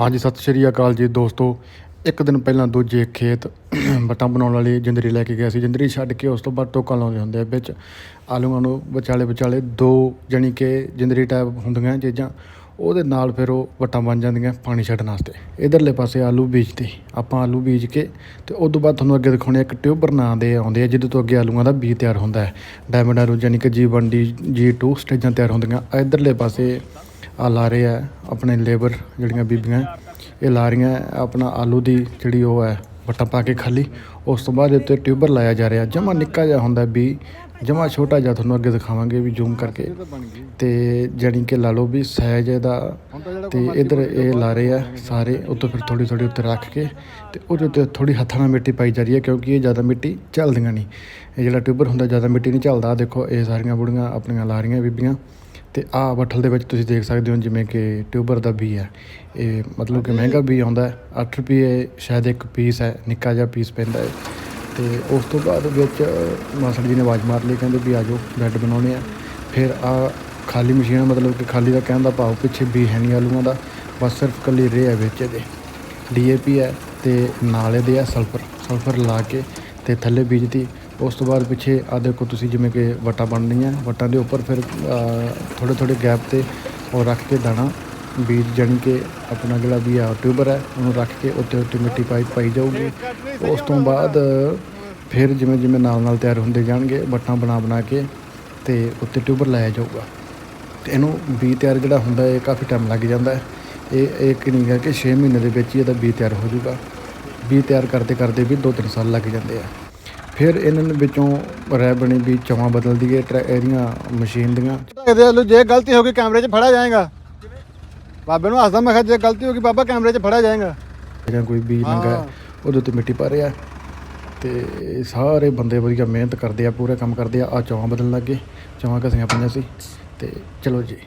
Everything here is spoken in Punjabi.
ਹਾਂਜੀ, ਸਤਿ ਸ਼੍ਰੀ ਅਕਾਲ ਜੀ ਦੋਸਤੋ। ਇੱਕ ਦਿਨ ਪਹਿਲਾਂ ਦੂਜੇ ਖੇਤ ਬਟਾਂ ਬਣਾਉਣ ਵਾਲੀ ਜਿੰਦਰੀ ਲੈ ਕੇ ਗਿਆ ਸੀ। ਜਿੰਦਰੀ ਛੱਡ ਕੇ ਉਸ ਤੋਂ ਬਾਅਦ ਟੋਕਾਂ ਲਾਉਂਦੇ ਹੁੰਦੇ ਆ ਵਿੱਚ। ਆਲੂਆਂ ਨੂੰ ਵਿਚਾਲੇ ਵਿਚਾਲੇ ਦੋ ਜਾਣੀ ਕਿ ਜਿੰਦਰੀ ਟਾਈਪ ਹੁੰਦੀਆਂ ਚੀਜ਼ਾਂ, ਉਹਦੇ ਨਾਲ ਫਿਰ ਉਹ ਵਟਾਂ ਬਣ ਜਾਂਦੀਆਂ ਪਾਣੀ ਛੱਡਣ ਵਾਸਤੇ। ਇਧਰਲੇ ਪਾਸੇ ਆਲੂ ਬੀਜਦੇ। ਆਪਾਂ ਆਲੂ ਬੀਜ ਕੇ ਤੇ ਉਸ ਤੋਂ ਬਾਅਦ ਤੁਹਾਨੂੰ ਅੱਗੇ ਦਿਖਾਉਣੇ ਇੱਕ ਟਿਊਬਰ ਨਾਂ ਦੇ ਆਉਂਦੇ ਆ, ਜਿਹਦੇ ਤੋਂ ਅੱਗੇ ਆਲੂਆਂ ਦਾ ਬੀਜ ਤਿਆਰ ਹੁੰਦਾ ਹੈ। ਡਾਇਮੰਡ ਆਲੂ ਜਾਣੀ ਕਿ ਜੀ ਵਨ ਡੀ ਜੀ ਟੂ ਸਟੇਜਾਂ ਤਿਆਰ ਹੁੰਦੀਆਂ। ਇਧਰਲੇ ਪਾਸੇ ਆ ਲਾ ਰਹੇ ਆ, ਆਪਣੇ ਲੇਬਰ ਜਿਹੜੀਆਂ ਬੀਬੀਆਂ, ਇਹ ਲਾ ਰਹੀਆਂ, ਆਪਣਾ ਆਲੂ ਦੀ ਜਿਹੜੀ ਉਹ ਹੈ, ਵੱਟਾਂ ਪਾ ਕੇ ਖਾਲੀ। ਉਸ ਤੋਂ ਬਾਅਦ ਉੱਤੇ ਟਿਊਬਰ ਲਾਇਆ ਜਾ ਰਿਹਾ, ਜਮਾ ਨਿੱਕਾ ਜਿਹਾ ਹੁੰਦਾ ਵੀ, ਜਮਾ ਛੋਟਾ ਜਿਹਾ ਤੁਹਾਨੂੰ ਅੱਗੇ ਦਿਖਾਵਾਂਗੇ ਵੀ ਜ਼ੂਮ ਕਰਕੇ। ਤੇ ਜਾਣੀ ਕਿ ਲਾ ਲਓ ਵੀ ਸਾਈਜ਼ ਇਹਦਾ, ਤੇ ਇਧਰ ਇਹ ਲਾ ਰਹੇ ਆ ਸਾਰੇ, ਉੱਤੋਂ ਫਿਰ ਥੋੜੀ ਥੋੜੀ ਉੱਤੇ ਰੱਖ ਕੇ, ਤੇ ਉਹਦੇ ਉੱਤੇ ਥੋੜੀ ਹੱਥਾਂ ਨਾਲ ਮਿੱਟੀ ਪਾਈ ਜਾ ਰਹੀ ਹੈ, ਕਿਉਂਕਿ ਇਹ ਜ਼ਿਆਦਾ ਮਿੱਟੀ ਚੱਲਦੀਆਂ ਨਹੀਂ। ਇਹ ਜਿਹੜਾ ਟਿਊਬਰ ਹੁੰਦਾ, ਜ਼ਿਆਦਾ ਮਿੱਟੀ ਨਹੀਂ ਚੱਲਦਾ। ਦੇਖੋ, ਇਹ ਸਾਰੀਆਂ ਬੁੜੀਆਂ ਆਪਣੀਆਂ ਲਾ ਰਹੀਆਂ ਬੀਬੀਆਂ। ਤੇ ਆਹ ਬੱਠਲ ਦੇ ਵਿੱਚ ਤੁਸੀਂ ਦੇਖ ਸਕਦੇ ਹੋ ਜਿਵੇਂ ਕਿ ਟਿਊਬਰ ਦਾ ਬੀ ਹੈ। ਇਹ ਮਤਲਬ ਕਿ ਮਹਿੰਗਾ ਬੀ ਆਉਂਦਾ ਹੈ। 8 ਰੁਪਏ ਸ਼ਾਇਦ ਇੱਕ ਪੀਸ ਹੈ, ਨਿੱਕਾ ਜਿਹਾ ਪੀਸ ਪੈਂਦਾ ਹੈ। ਤੇ ਉਸ ਤੋਂ ਬਾਅਦ ਵਿੱਚ ਮਾਸੜ ਜੀ ਨੇ ਆਵਾਜ਼ ਮਾਰ ਲਈ, ਕਹਿੰਦੇ ਵੀ ਆ ਜਾਓ, ਬੈੱਡ ਬਣਾਉਣੇ ਆ। ਫਿਰ ਆ ਖਾਲੀ ਮਸ਼ੀਨ ਮਤਲਬ ਕਿ ਖਾਲੀ ਦਾ ਕਹਿਣ ਦਾ ਭਾਵ ਪਿੱਛੇ ਬੀ ਹੈ ਨਹੀਂ ਆਲੂਆਂ ਦਾ। ਬਸ ਸਿਰਫ ਕੱਲੀ ਰੇ ਹੈ ਵਿੱਚ ਇਹਦੇ। ਡੀਏਪੀ ਹੈ ਤੇ ਨਾਲੇ ਦੇ ਆ ਸਲਫਰ। ਸਲਫਰ ਲਾ ਕੇ ਤੇ ਥੱਲੇ ਬੀਜਦੀ ਉਸ ਤੋਂ ਬਾਅਦ ਪਿੱਛੇ ਆ ਦੇਖੋ ਤੁਸੀਂ ਜਿਵੇਂ ਕਿ ਵਟਾ ਬਣਨੀਆਂ ਵਟਾਂ ਦੇ ਉੱਪਰ ਫਿਰ ਥੋੜੇ ਥੋੜੇ ਗੈਪ ਤੇ ਉਹ ਰੱਖ ਕੇ ਦਾਣਾ, ਬੀਜ ਜਾਣੀ ਕੇ ਆਪਣਾ ਜਿਹੜਾ ਵੀ ਆ ਟਿਊਬਰ ਹੈ, ਉਹਨੂੰ ਰੱਖ ਕੇ ਉੱਤੇ ਉੱਤੇ ਮਿੱਟੀ ਪਾਈ ਪਾਈ ਜਾਊਗੀ। ਉਸ ਤੋਂ ਬਾਅਦ ਫਿਰ ਜਿਵੇਂ ਜਿਵੇਂ ਨਾਲ ਨਾਲ ਤਿਆਰ ਹੁੰਦੇ ਜਾਣਗੇ, ਵਟਾਂ ਬਣਾ ਬਣਾ ਕੇ ਤੇ ਉੱਤੇ ਟਿਊਬਰ ਲਾਇਆ ਜਾਊਗਾ। ਤੇ ਇਹਨੂੰ ਬੀ ਤਿਆਰ ਜਿਹੜਾ ਹੁੰਦਾ ਹੈ ਇਹ ਕਾਫੀ ਟਾਈਮ ਲੱਗ ਜਾਂਦਾ ਹੈ। ਇਹ ਇੱਕ ਨਹੀਂ ਹੈ ਕਿ 6 ਮਹੀਨੇ ਦੇ ਵਿੱਚ ਹੀ ਇਹਦਾ ਬੀ ਤਿਆਰ ਹੋ ਜਾਊਗਾ। ਬੀ ਤਿਆਰ ਕਰਦੇ ਕਰਦੇ ਵੀ 2-3 ਸਾਲ ਲੱਗ ਜਾਂਦੇ ਆ। ਫਿਰ ਇਹਨਾਂ ਵਿੱਚੋਂ ਰਹਿ ਬਣੀ ਵੀ ਚਵਾਂ ਬਦਲਦੀ ਹੈ ਟਰੈ- ਇਹਦੀਆਂ ਮਸ਼ੀਨ ਦੀਆਂ। ਇਹਦੇ ਵੱਲੋਂ ਜੇ ਗਲਤੀ ਹੋ ਗਈ ਕੈਮਰੇ 'ਚ ਫੜਿਆ ਜਾਏਗਾ। ਬਾਬੇ ਨੂੰ ਹੱਸਦਾ ਮੈਂ ਕਿਹਾ ਜੇ ਗਲਤੀ ਹੋ ਗਈ ਬਾਬਾ ਕੈਮਰੇ 'ਚ ਫੜਿਆ ਜਾਏਗਾ। ਜਾਂ ਕੋਈ ਬੀਜ ਹੈ, ਉਹਦੇ ਉੱਤੇ ਮਿੱਟੀ ਪਾ ਰਿਹਾ। ਤੇ ਸਾਰੇ ਬੰਦੇ ਵਧੀਆ ਮਿਹਨਤ ਕਰਦੇ ਆ ਪੂਰਾ ਕੰਮ ਕਰਦੇ ਆ। ਆ ਚਵਾਂ ਬਦਲਣ ਲੱਗੇ। ਚਵਾਂ ਘਸੀਆਂ ਪਈਆਂ ਸੀ। ਤੇ ਚਲੋ ਜੀ।